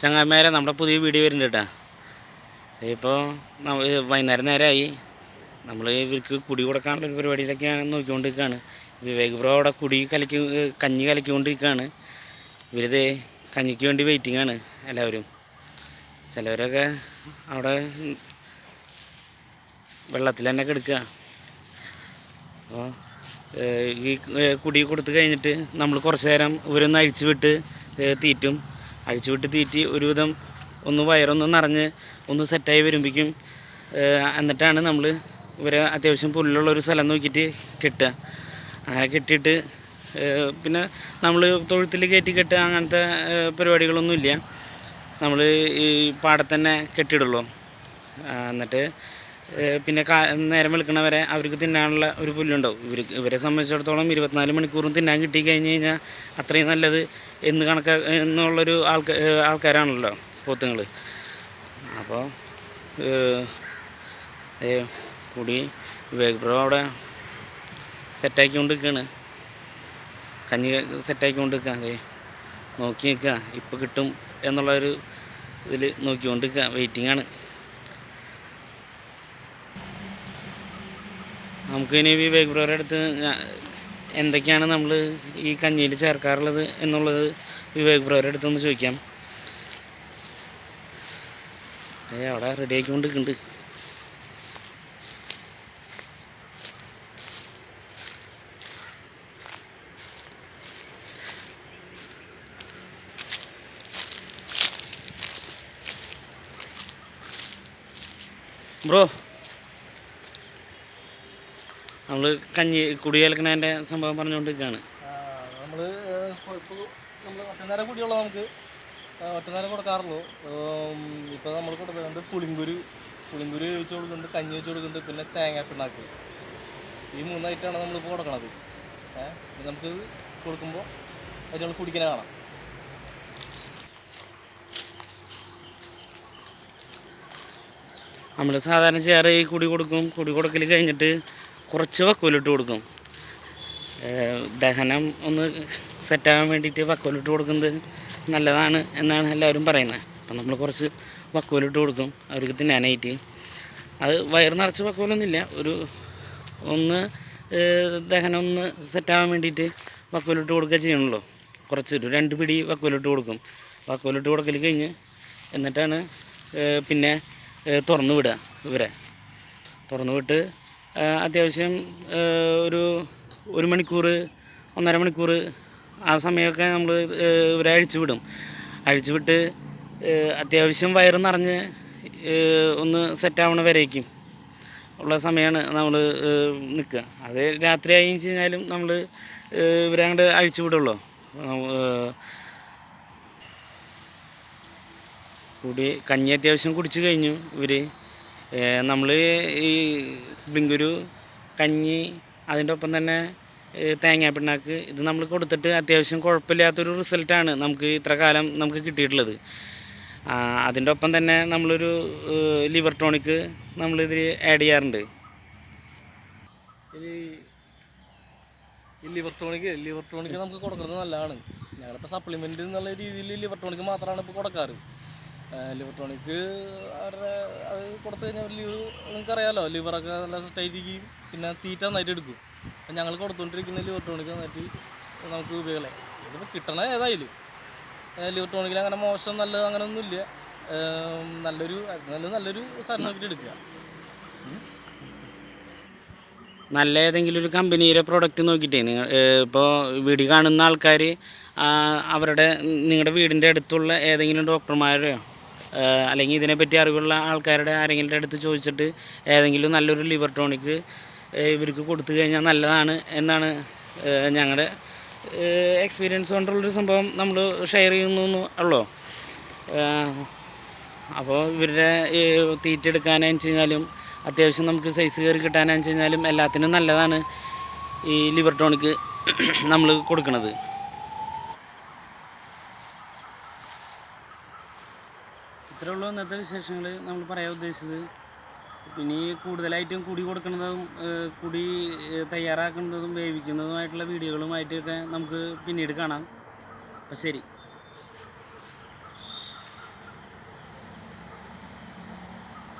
ചങ്ങായിമാരെ നമ്മുടെ പുതിയ വീഡിയോ വരുന്നുണ്ട് കേട്ടോ ഇപ്പോൾ വൈകുന്നേരം നേരമായി നമ്മൾ ഇവർക്ക് കുടി കൊടുക്കാനുള്ള ഒരു പരിപാടിയിലൊക്കെയാണ് നോക്കിക്കൊണ്ടിരിക്കുകയാണ് വിവേക് ബ്രോ അവിടെ കുടി കലക്കി കഞ്ഞി കലക്കിക്കൊണ്ടിരിക്കുകയാണ് ഇവരിത് കഞ്ഞിക്ക് വേണ്ടി വെയിറ്റിംഗ് ആണ് എല്ലാവരും. ചിലവരൊക്കെ അവിടെ വെള്ളത്തിൽ തന്നെ കിടക്കുക. അപ്പോൾ ഈ കുടി കൊടുത്തു കഴിഞ്ഞിട്ട് നമ്മൾ കുറച്ച് നേരം ഇവരൊന്ന് അഴിച്ചു വിട്ട് തീറ്റും. അഴിച്ചു വിട്ട് തീറ്റി ഒരുവിധം ഒന്ന് വയറൊന്ന് നിറഞ്ഞ് ഒന്ന് സെറ്റായി വരുമ്പോഴേക്കും എന്നിട്ടാണ് നമ്മൾ ഇവരെ അത്യാവശ്യം പുല്ലുള്ള ഒരു സ്ഥലം നോക്കിയിട്ട് കെട്ടുക. അങ്ങനെ കെട്ടിയിട്ട് പിന്നെ നമ്മൾ തൊഴുത്തിൽ കയറ്റി കെട്ടുക അങ്ങനത്തെ പരിപാടികളൊന്നും പരിപാടികളൊന്നുമില്ല നമ്മൾ ഈ പാടത്തന്നെ കെട്ടിയിടുള്ളൂ. എന്നിട്ട് പിന്നെ കാ നേരം വെളുക്കണവരെ അവർക്ക് തിന്നാനുള്ള ഒരു പുല്ലുണ്ടാവും. ഇവർ ഇവരെ സംബന്ധിച്ചിടത്തോളം ഇരുപത്തിനാല് മണിക്കൂറും തിന്നാൻ കിട്ടി കഴിഞ്ഞ് കഴിഞ്ഞാൽ അത്രയും നല്ലത് എന്ന് കണക്ക എന്നുള്ളൊരു ആൾക്കാ ആൾക്കാരാണല്ലോ പോത്തുങ്ങൾ അപ്പോൾ കൂടി വിവേക് ബ്രോ അവിടെ സെറ്റാക്കിക്കൊണ്ട് നിൽക്കുകയാണ് കഞ്ഞി സെറ്റാക്കിക്കൊണ്ട് നിൽക്കുക അതെ നോക്കി നിൽക്കുക ഇപ്പോൾ കിട്ടും എന്നുള്ളൊരു ഇതിൽ നോക്കിക്കൊണ്ട് നിൽക്കുക വെയിറ്റിംഗ് ആണ് നമുക്കിനി വിവേക് അടുത്ത് എന്തൊക്കെയാണ് നമ്മൾ ഈ കഞ്ഞിയിൽ ചേർക്കാറുള്ളത് എന്നുള്ളത് വിവേക് ബ്രോയുടെ അടുത്തൊന്ന് ചോദിക്കാം. ഏ അവിടെ റെഡി ആക്കിക്കൊണ്ടിരിക്കുന്നുണ്ട് ബ്രോ നമ്മൾ കഞ്ഞി കുടിയേൽക്കുന്നതിന്റെ സംഭവം പറഞ്ഞുകൊണ്ടിരിക്കുകയാണ് നമ്മൾ ഇപ്പോൾ നമ്മൾ ഒറ്റനേരം കുടിയുള്ള നമുക്ക് ഒറ്റനേരം കൊടുക്കാറുള്ളൂ. ഇപ്പോൾ നമ്മൾ കൊടുക്കുന്നുണ്ട് പുളിങ്കുരു. പുളിങ്കുരു വെച്ച് കൊടുക്കുന്നുണ്ട് കഞ്ഞി വെച്ച് കൊടുക്കുന്നുണ്ട് പിന്നെ തേങ്ങ പിണ്ണാക്ക് ഈ മൂന്നായിട്ടാണ് നമ്മളിപ്പോൾ കൊടുക്കണത്. ഏഹ് നമുക്ക് കൊടുക്കുമ്പോൾ അതിനുള്ള കുടിക്കണ കാണാം. നമ്മൾ സാധാരണ ചെയ്യാറ് ഈ കുടി കൊടുക്കും. കുടി കൊടുക്കൽ കഴിഞ്ഞിട്ട് കുറച്ച് വക്കോലിട്ട് കൊടുക്കും. ദഹനം ഒന്ന് സെറ്റാകാൻ വേണ്ടിയിട്ട് വക്കോലിട്ട് കൊടുക്കുന്നത് നല്ലതാണ് എന്നാണ് എല്ലാവരും പറയുന്നത്. അപ്പം നമ്മൾ കുറച്ച് വക്കോലിട്ട് കൊടുക്കും. അവർക്ക് തിന്നാനായിട്ട്. അത് വയറ് നിറച്ച് വക്കോലൊന്നുമില്ല. ഒരു ഒന്ന് ദഹനം ഒന്ന് സെറ്റാകാൻ വേണ്ടിയിട്ട് വക്കോലിട്ട് കൊടുക്കുക ചെയ്യണമല്ലോ കുറച്ച് ഒരു രണ്ട് പിടി വക്കോലിട്ട് കൊടുക്കും. വക്കോലിട്ട് കൊടുക്കൽ കഴിഞ്ഞ് എന്നിട്ടാണ് പിന്നെ തുറന്നു വിടുക ഇവരെ. തുറന്നു വിട്ട് അത്യാവശ്യം ഒരു ഒരു മണിക്കൂർ ഒന്നര മണിക്കൂർ ആ സമയമൊക്കെ നമ്മൾ ഇവരെ അഴിച്ചു വിടും. വിട്ട് അത്യാവശ്യം വയറ് നിറഞ്ഞ് ഒന്ന് സെറ്റാവണ വരേക്കും ഉള്ള സമയമാണ് നമ്മൾ നിൽക്കുക അത് രാത്രി ആയി കഴിഞ്ഞാലും നമ്മൾ ഇവരെ അങ്ങോട്ട് അഴിച്ചു വിടുള്ളൂ. കൂടി കഞ്ഞി അത്യാവശ്യം കുടിച്ചു കഴിഞ്ഞു ഇവർ നമ്മൾ ഈ ബിങ്കുരു കഞ്ഞി അതിന്റെ ഒപ്പം തന്നെ തേങ്ങാ പിണ്ണാക്ക് ഇത് നമ്മൾ കൊടുത്തിട്ട് അത്യാവശ്യം കുഴപ്പമില്ലാത്തൊരു റിസൾട്ടാണ് നമുക്ക് ഇത്ര കാലം നമുക്ക് കിട്ടിയിട്ടുള്ളത്. അതിന്റെ ഒപ്പം തന്നെ നമ്മളൊരു ലിവർ ടോണിക്ക് നമ്മളിതിൽ ആഡ് ചെയ്യാറുണ്ട്. ഈ ലിവർ ടോണിക്ക് ലിവർ ടോണിക്ക് നമുക്ക് കൊടുക്കുന്നത് നല്ലതാണ്. ഞങ്ങളിപ്പോൾ സപ്ലിമെന്റ് എന്നുള്ള രീതിയിൽ ലിവർ ടോണിക്ക് മാത്രമാണ് ഇപ്പോൾ കൊടുക്കാറ്. ലിവർ ടോണിക്ക് അവരുടെ കൊടുത്തു കഴിഞ്ഞാൽ ലിവർ നിങ്ങൾക്കറിയാമല്ലോ ലിവറൊക്കെ നല്ല സെറ്റായിരിക്കും പിന്നെ തീറ്റ നന്നായിട്ട് എടുക്കും. അപ്പം ഞങ്ങൾ കൊടുത്തുകൊണ്ടിരിക്കുന്ന ലിവർ ടോണിക്ക് നന്നായിട്ട് നമുക്ക് ഉപയോഗമല്ലേ ഇതിപ്പോൾ കിട്ടണ ഏതായാലും. ലിവർ ടോണിക്കിൽ അങ്ങനെ മോശം നല്ലത് അങ്ങനെ ഒന്നുമില്ല നല്ലൊരു നല്ല നല്ലൊരു നോക്കിയിട്ട് എടുക്കുക നല്ല ഏതെങ്കിലും ഒരു കമ്പനിയിലെ പ്രോഡക്റ്റ് നോക്കിയിട്ടേ നിങ്ങൾ ഇപ്പോൾ വീട് കാണുന്ന ആൾക്കാർ അവരുടെ നിങ്ങളുടെ വീടിന്റെ അടുത്തുള്ള ഏതെങ്കിലും ഡോക്ടർമാരെയോ? അല്ലെങ്കിൽ ഇതിനെപ്പറ്റി അറിവുള്ള ആൾക്കാരുടെ ആരെങ്കിലും അടുത്ത് ചോദിച്ചിട്ട് ഏതെങ്കിലും നല്ലൊരു ലിവർ ടോണിക്ക് ഇവർക്ക് കൊടുത്തു കഴിഞ്ഞാൽ നല്ലതാണ് എന്നാണ് ഞങ്ങളുടെ എക്സ്പീരിയൻസ് കൊണ്ടുള്ളൊരു സംഭവം നമ്മൾ ഷെയർ ചെയ്യുന്നു ഉള്ളോ? അപ്പോൾ ഇവരുടെ തീറ്റ എടുക്കാനെന്ന് വെച്ച് കഴിഞ്ഞാലും അത്യാവശ്യം നമുക്ക് സൈസ് കയറി കിട്ടാനെന്ന് വെച്ച് കഴിഞ്ഞാലും എല്ലാത്തിനും നല്ലതാണ് ഈ ലിവർ ടോണിക്ക് നമ്മൾ കൊടുക്കുന്നത് ഇത്രേ ഉള്ളൂ ഇന്നത്തെ വിശേഷങ്ങൾ നമ്മൾ പറയാൻ ഉദ്ദേശിച്ചത്. പിന്നെ ഈ കൂടുതലായിട്ടും കുടി കൊടുക്കുന്നതും കുടി തയ്യാറാക്കുന്നതും വേവിക്കുന്നതുമായിട്ടുള്ള വീഡിയോകളുമായിട്ടൊക്കെ നമുക്ക് പിന്നീട് കാണാം. അപ്പം ശരി.